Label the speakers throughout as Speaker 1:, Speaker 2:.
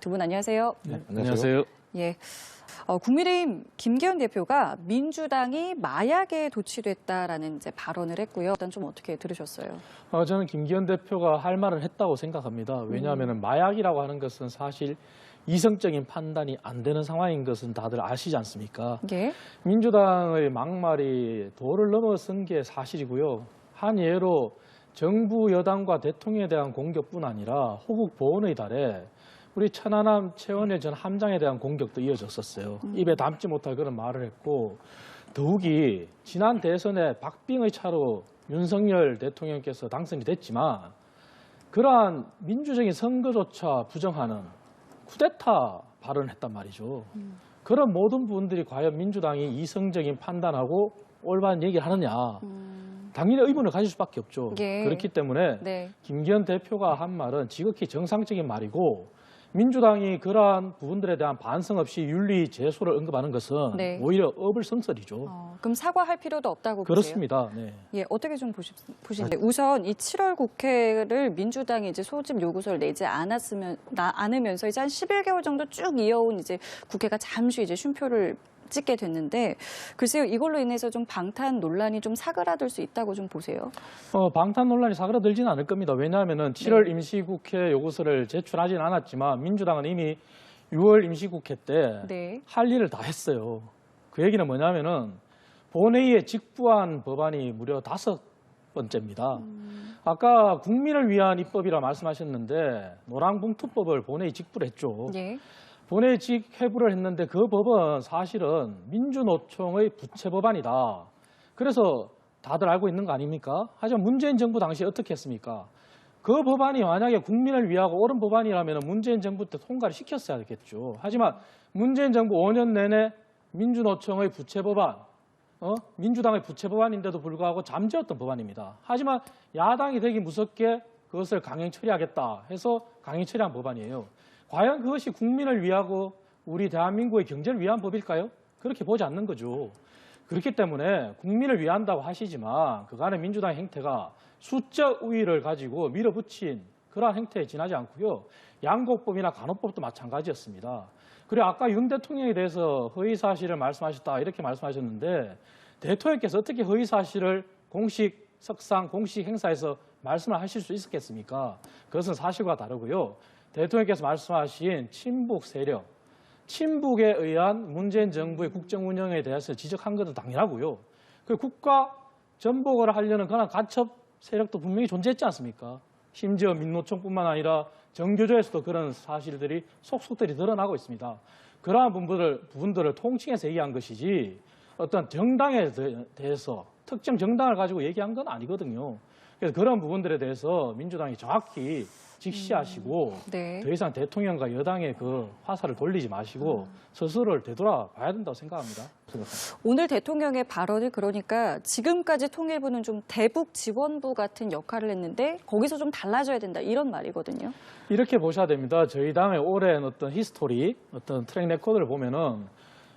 Speaker 1: 두 분 안녕하세요.
Speaker 2: 네, 안녕하세요.
Speaker 1: 예. 어, 국민의힘 김기현 대표가 민주당이 마약에 도취됐다라는 이제 발언을 했고요. 일단 좀 어떻게 들으셨어요?
Speaker 2: 어, 저는 김기현 대표가 할 말을 했다고 생각합니다. 왜냐하면 마약이라고 하는 것은 사실 이성적인 판단이 안 되는 상황인 것은 다들 아시지 않습니까?
Speaker 1: 예.
Speaker 2: 민주당의 막말이 도를 넘어선 게 사실이고요. 한 예로 정부 여당과 대통령에 대한 공격뿐 아니라 호국 보훈의 달에 우리 천안함 최원일 전 함장에 대한 공격도 이어졌었어요. 입에 담지 못할 그런 말을 했고 더욱이 지난 대선에 박빙의 차로 윤석열 대통령께서 당선이 됐지만 그러한 민주적인 선거조차 부정하는 쿠데타 발언을 했단 말이죠. 그런 모든 부분들이 과연 민주당이 이성적인 판단하고 올바른 얘기를 하느냐. 당연히 의문을 가질 수밖에 없죠.
Speaker 1: 예.
Speaker 2: 그렇기 때문에
Speaker 1: 네.
Speaker 2: 김기현 대표가 한 말은 지극히 정상적인 말이고 민주당이 그러한 부분들에 대한 반성 없이 윤리 제소를 언급하는 것은
Speaker 1: 네.
Speaker 2: 오히려 어불성설이죠.
Speaker 1: 어, 그럼 사과할 필요도 없다고 보세요?
Speaker 2: 그렇습니다. 네.
Speaker 1: 예, 어떻게 좀 보시, 보시는데 우선 이 7월 국회를 민주당이 이제 소집 요구서를 내지 않았으면 나, 않으면서 이제 한 11개월 정도 쭉 이어온 이제 국회가 잠시 이제 쉼표를 찍게 됐는데 글쎄요 이걸로 인해서 좀 방탄 논란이 좀 사그라들 수 있다고 좀 보세요.
Speaker 2: 어, 방탄 논란이 사그라들지는 않을 겁니다. 왜냐하면 7월
Speaker 1: 네.
Speaker 2: 임시국회 요구서를 제출하지는 않았지만 민주당은 이미 6월 임시국회 때
Speaker 1: 네.
Speaker 2: 할 일을 다 했어요. 그 얘기는 뭐냐면은 본회의에 직부한 법안이 무려 다섯 번째입니다. 아까 국민을 위한 입법이라 말씀하셨는데 노랑봉투법을 본회의 직부를 했죠.
Speaker 1: 예.
Speaker 2: 본회의 직 회부를 했는데 그 법은 사실은 민주노총의 부채 법안이다. 그래서 다들 알고 있는 거 아닙니까? 하지만 문재인 정부 당시에 어떻게 했습니까? 그 법안이 만약에 국민을 위하고 옳은 법안이라면 문재인 정부 때 통과를 시켰어야 했겠죠. 하지만 문재인 정부 5년 내내 민주노총의 부채 법안, 어? 민주당의 부채 법안인데도 불구하고 잠재웠던 법안입니다. 하지만 야당이 되기 무섭게 그것을 강행 처리하겠다 해서 강행 처리한 법안이에요. 과연 그것이 국민을 위하고 우리 대한민국의 경제를 위한 법일까요? 그렇게 보지 않는 거죠. 그렇기 때문에 국민을 위한다고 하시지만 그간의 민주당의 행태가 수적 우위를 가지고 밀어붙인 그러한 행태에 지나지 않고요. 양곡법이나 간호법도 마찬가지였습니다. 그리고 아까 윤 대통령에 대해서 허위 사실을 말씀하셨다 이렇게 말씀하셨는데 대통령께서 어떻게 허위 사실을 공식 석상 공식 행사에서 말씀을 하실 수 있었겠습니까? 그것은 사실과 다르고요. 대통령께서 말씀하신 친북 세력, 친북에 의한 문재인 정부의 국정 운영에 대해서 지적한 것도 당연하고요. 그 국가 전복을 하려는 그런 간첩 세력도 분명히 존재했지 않습니까? 심지어 민노총뿐만 아니라 정교조에서도 그런 사실들이 속속들이 드러나고 있습니다. 그러한 부분들을, 부분들을 통칭해서 얘기한 것이지 어떤 정당에 대- 대해서 특정 정당을 가지고 얘기한 건 아니거든요. 그래서 그런 부분들에 대해서 민주당이 정확히 직시하시고
Speaker 1: 네.
Speaker 2: 더 이상 대통령과 여당의 그 화살을 돌리지 마시고 스스로를 되돌아봐야 된다고 생각합니다. 생각합니다.
Speaker 1: 오늘 대통령의 발언을 그러니까 지금까지 통일부는 좀 대북 지원부 같은 역할을 했는데 거기서 좀 달라져야 된다 이런 말이거든요.
Speaker 2: 이렇게 보셔야 됩니다. 저희 당의 오랜 어떤 히스토리, 어떤 트랙 레코드를 보면은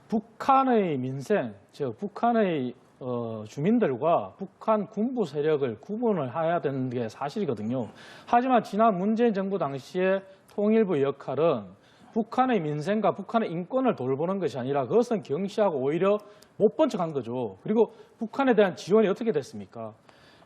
Speaker 2: 북한의 민생, 즉 북한의 어, 주민들과 북한 군부 세력을 구분을 해야 되는 게 사실이거든요. 하지만 지난 문재인 정부 당시에 통일부 역할은 북한의 민생과 북한의 인권을 돌보는 것이 아니라 그것은 경시하고 오히려 못 본 척한 거죠. 그리고 북한에 대한 지원이 어떻게 됐습니까?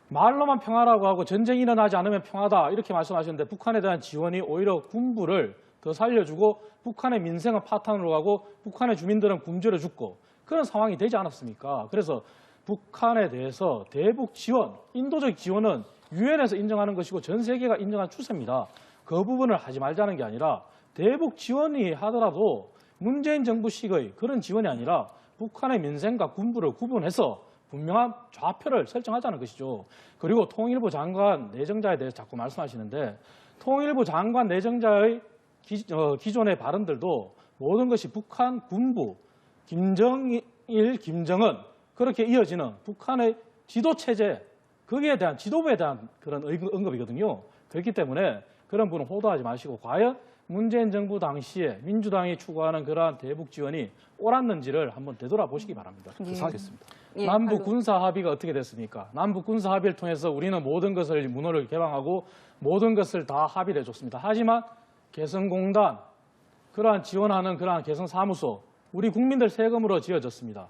Speaker 2: 말로만 평화라고 하고 전쟁이 일어나지 않으면 평화다 이렇게 말씀하셨는데 북한에 대한 지원이 오히려 군부를 더 살려주고 북한의 민생을 파탄으로 가고 북한의 주민들은 굶주려 죽고 그런 상황이 되지 않았습니까? 그래서 북한에 대해서 대북 지원, 인도적 지원은 유엔에서 인정하는 것이고 전 세계가 인정한 추세입니다. 그 부분을 하지 말자는 게 아니라 대북 지원이 하더라도 문재인 정부식의 그런 지원이 아니라 북한의 민생과 군부를 구분해서 분명한 좌표를 설정하자는 것이죠. 그리고 통일부 장관 내정자에 대해서 자꾸 말씀하시는데 통일부 장관 내정자의 기, 어, 기존의 발언들도 모든 것이 북한 군부 김정일, 김정은 그렇게 이어지는 북한의 지도 체제 거기에 대한 지도부에 대한 그런 의- 언급이거든요. 그렇기 때문에 그런 부분은 호도하지 마시고 과연 문재인 정부 당시에 민주당이 추구하는 그러한 대북 지원이 옳았는지를 한번 되돌아보시기 바랍니다.
Speaker 1: 예.
Speaker 2: 이상하겠습니다.
Speaker 1: 예,
Speaker 2: 남북. 군사 합의가 어떻게 됐습니까? 남북 군사 합의를 통해서 우리는 모든 것을 문호를 개방하고 모든 것을 다 합의를 해줬습니다. 하지만 개성공단 그러한 지원하는 그러한 개성사무소 우리 국민들 세금으로 지어졌습니다.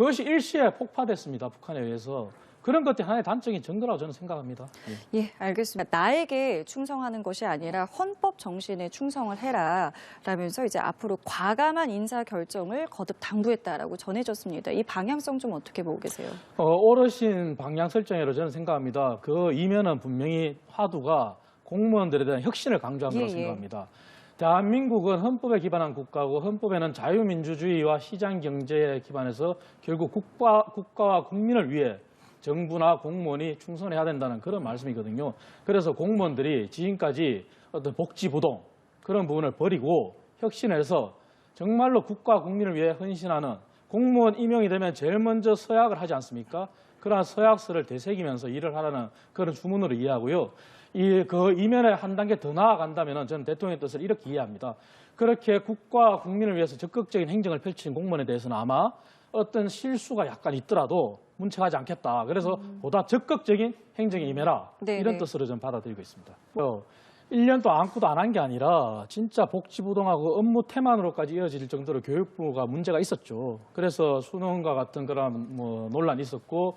Speaker 2: 그것이 일시에 폭파됐습니다. 북한에 의해서. 그런 것들이 하나의 단적인 증거라고 저는 생각합니다. 예.
Speaker 1: 예, 알겠습니다. 나에게 충성하는 것이 아니라 헌법 정신에 충성을 해라. 라면서 이제 앞으로 과감한 인사 결정을 거듭 당부했다라고 전해졌습니다. 이 방향성 좀 어떻게 보고 계세요?
Speaker 2: 어, 오르신 방향 설정이라고 저는 생각합니다. 그 이면은 분명히 화두가 공무원들에 대한 혁신을 강조한
Speaker 1: 예,
Speaker 2: 거라고
Speaker 1: 예.
Speaker 2: 생각합니다. 대한민국은 헌법에 기반한 국가고 헌법에는 자유민주주의와 시장 경제에 기반해서 결국 국가, 국가와 국민을 위해 정부나 공무원이 충성해야 된다는 그런 말씀이거든요. 그래서 공무원들이 지금까지 어떤 복지부동 그런 부분을 버리고 혁신해서 정말로 국가 국민을 위해 헌신하는 공무원 임용이 되면 제일 먼저 서약을 하지 않습니까? 그러한 서약서를 되새기면서 일을 하라는 그런 주문으로 이해하고요. 이 그 이면에 한 단계 더 나아간다면 저는 대통령의 뜻을 이렇게 이해합니다. 그렇게 국가 국민을 위해서 적극적인 행정을 펼치는 공무원에 대해서는 아마 어떤 실수가 약간 있더라도 문책하지 않겠다. 그래서 보다 적극적인 행정에 임해라.
Speaker 1: 네,
Speaker 2: 이런
Speaker 1: 네.
Speaker 2: 뜻으로 저는 받아들이고 있습니다. 어, 1년 동안 안고도 안 한 게 아니라 진짜 복지부동하고 업무 태만으로까지 이어질 정도로 교육부가 문제가 있었죠. 그래서 수능과 같은 그런 뭐 논란이 있었고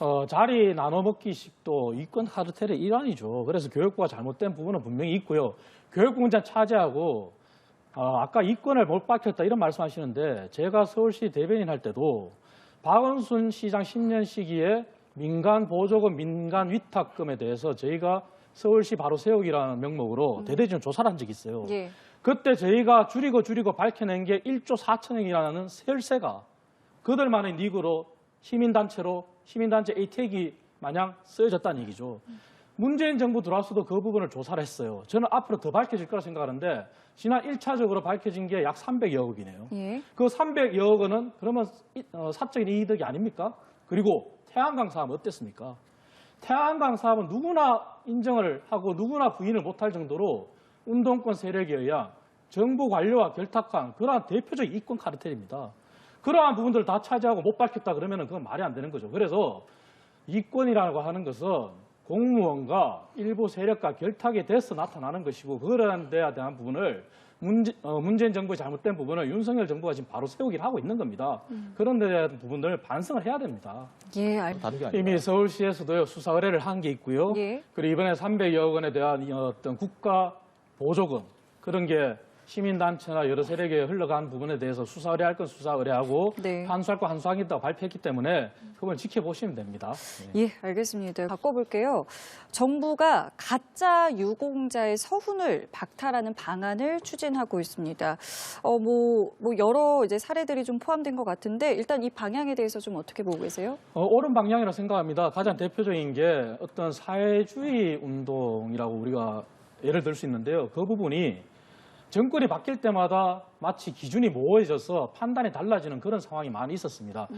Speaker 2: 어, 자리 나눠 먹기식도 이권 카르텔의 일환이죠. 그래서 교육부가 잘못된 부분은 분명히 있고요. 교육부 문제 차지하고 어, 아까 이권을 못 밝혔다 이런 말씀하시는데 제가 서울시 대변인 할 때도 박원순 시장 10년 시기에 민간 보조금, 민간 위탁금에 대해서 저희가 서울시 바로 세우기라는 명목으로 대대적인 조사를 한 적이 있어요.
Speaker 1: 예.
Speaker 2: 그때 저희가 줄이고 줄이고 밝혀낸 게 1조 4천억이라는 세율세가 그들만의 닉으로 시민단체로 시민단체 에이텍이 마냥 쓰여졌다는 얘기죠. 문재인 정부 들어와서도 그 부분을 조사를 했어요. 저는 앞으로 더 밝혀질 거라 생각하는데 지난 1차적으로 밝혀진 게 약 300여 억이네요.
Speaker 1: 예.
Speaker 2: 그 300여 원은 그러면 이- 어, 사적인 이득이 아닙니까? 그리고 태양광 사업은 어땠습니까? 태양광 사업은 누구나 인정을 하고 누구나 부인을 못할 정도로 운동권 세력에 의한 정부 관료와 결탁한 그러한 대표적 이권 카르텔입니다. 그러한 부분들을 다 차지하고 못 밝혔다 그러면 그건 말이 안 되는 거죠. 그래서 이권이라고 하는 것은 공무원과 일부 세력과 결탁이 돼서 나타나는 것이고 그러한 데에 대한 부분을 문재, 어, 문재인 정부의 잘못된 부분을 윤석열 정부가 지금 바로 세우기를 하고 있는 겁니다. 그런 데에 대한 부분을 반성을 해야 됩니다.
Speaker 1: 예, 알...
Speaker 3: 다른 게 아니라
Speaker 2: 이미 서울시에서도요 수사 의뢰를 한 게 있고요.
Speaker 1: 예.
Speaker 2: 그리고 이번에 300여 원에 대한 이 어떤 국가 보조금 그런 게 시민단체나 여러 세력에 흘러간 부분에 대해서 수사 의뢰할 건 수사 의뢰하고
Speaker 1: 네.
Speaker 2: 한수할 건 한수하겠다고 발표했기 때문에 그걸 지켜보시면 됩니다. 네.
Speaker 1: 예, 알겠습니다. 바꿔볼게요. 정부가 가짜 유공자의 서훈을 박탈하는 방안을 추진하고 있습니다. 어, 뭐, 뭐 여러 이제 사례들이 좀 포함된 것 같은데 일단 이 방향에 대해서 좀 어떻게 보고 계세요?
Speaker 2: 어, 옳은 방향이라고 생각합니다. 가장 대표적인 게 어떤 사회주의 운동이라고 우리가 예를 들 수 있는데요. 그 부분이 정권이 바뀔 때마다 마치 기준이 모호해져서 판단이 달라지는 그런 상황이 많이 있었습니다.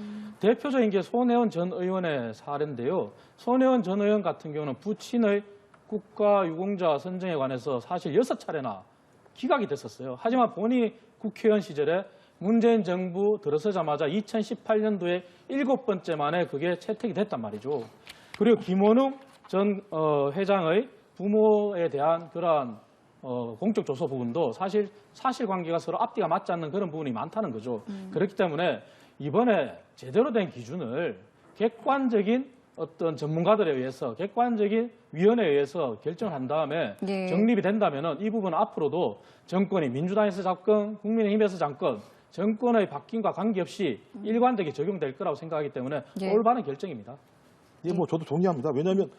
Speaker 2: 대표적인 게 손혜원 전 의원의 사례인데요. 손혜원 전 의원 같은 경우는 부친의 국가 유공자 선정에 관해서 사실 여섯 차례나 기각이 됐었어요. 하지만 본인이 국회의원 시절에 문재인 정부 들어서자마자 2018년도에 일곱 번째 만에 그게 채택이 됐단 말이죠. 그리고 김원웅 전 어, 회장의 부모에 대한 그러한 어, 공적 조서 부분도 사실 사실관계가 서로 앞뒤가 맞지 않는 그런 부분이 많다는 거죠. 그렇기 때문에 이번에 제대로 된 기준을 객관적인 어떤 전문가들에 의해서 객관적인 위원회에 의해서 결정을 한 다음에
Speaker 1: 예.
Speaker 2: 정립이 된다면은 이 부분은 앞으로도 정권이 민주당에서 잡건 국민의힘에서 잡건 정권의 바뀜과 관계없이 일관되게 적용될 거라고 생각하기 때문에
Speaker 1: 예.
Speaker 2: 올바른 결정입니다.
Speaker 3: 예, 뭐 저도 동의합니다. 왜냐하면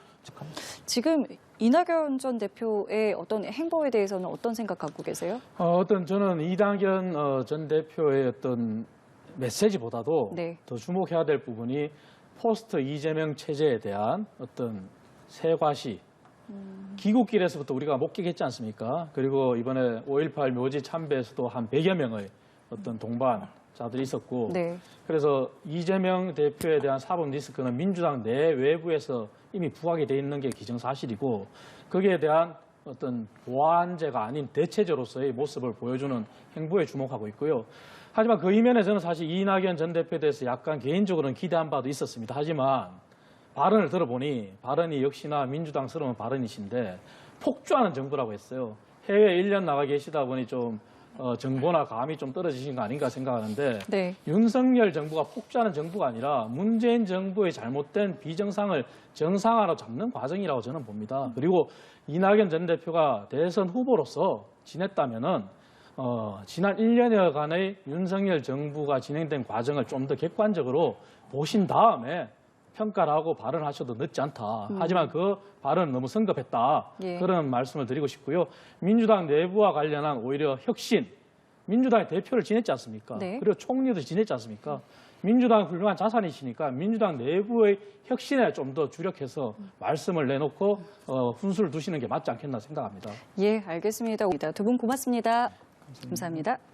Speaker 1: 지금 이낙연 전 대표의 어떤 행보에 대해서는 어떤 생각 갖고 계세요?
Speaker 2: 어, 어떤 저는 이낙연 어, 전 대표의 어떤 메시지보다도
Speaker 1: 네.
Speaker 2: 더 주목해야 될 부분이 포스트 이재명 체제에 대한 어떤 세과시 귀국길에서부터 우리가 목격했지 않습니까? 그리고 이번에 5.18 묘지 참배에서도 한 100여 명의 어떤 동반 자들이 있었고
Speaker 1: 네.
Speaker 2: 그래서 이재명 대표에 대한 사법 리스크는 민주당 내 외부에서 이미 부각이 돼 있는 게 기정사실이고 거기에 대한 어떤 보완제가 아닌 대체제로서의 모습을 보여주는 행보에 주목하고 있고요. 하지만 그 이면에 저는 사실 이낙연 전 대표에 대해서 약간 개인적으로는 기대한 바도 있었습니다. 하지만 발언을 들어보니 발언이 역시나 민주당스러운 발언이신데 폭주하는 정부라고 했어요. 해외 1년 나가 계시다 보니 좀 어, 정보나 감이 좀 떨어지신 거 아닌가 생각하는데
Speaker 1: 네.
Speaker 2: 윤석열 정부가 폭주하는 정부가 아니라 문재인 정부의 잘못된 비정상을 정상화로 잡는 과정이라고 저는 봅니다. 그리고 이낙연 전 대표가 대선 후보로서 지냈다면은 어, 지난 1년여간의 윤석열 정부가 진행된 과정을 좀 더 객관적으로 보신 다음에 평가를 하고 발언하셔도 늦지 않다. 하지만 그 발언은 너무 성급했다.
Speaker 1: 예.
Speaker 2: 그런 말씀을 드리고 싶고요. 민주당 내부와 관련한 오히려 혁신, 민주당의 대표를 지냈지 않습니까?
Speaker 1: 네.
Speaker 2: 그리고 총리도 지냈지 않습니까? 민주당 훌륭한 자산이시니까 민주당 내부의 혁신에 좀 더 주력해서 말씀을 내놓고 어, 훈수를 두시는 게 맞지 않겠나 생각합니다.
Speaker 1: 예, 알겠습니다. 두 분 고맙습니다. 감사합니다.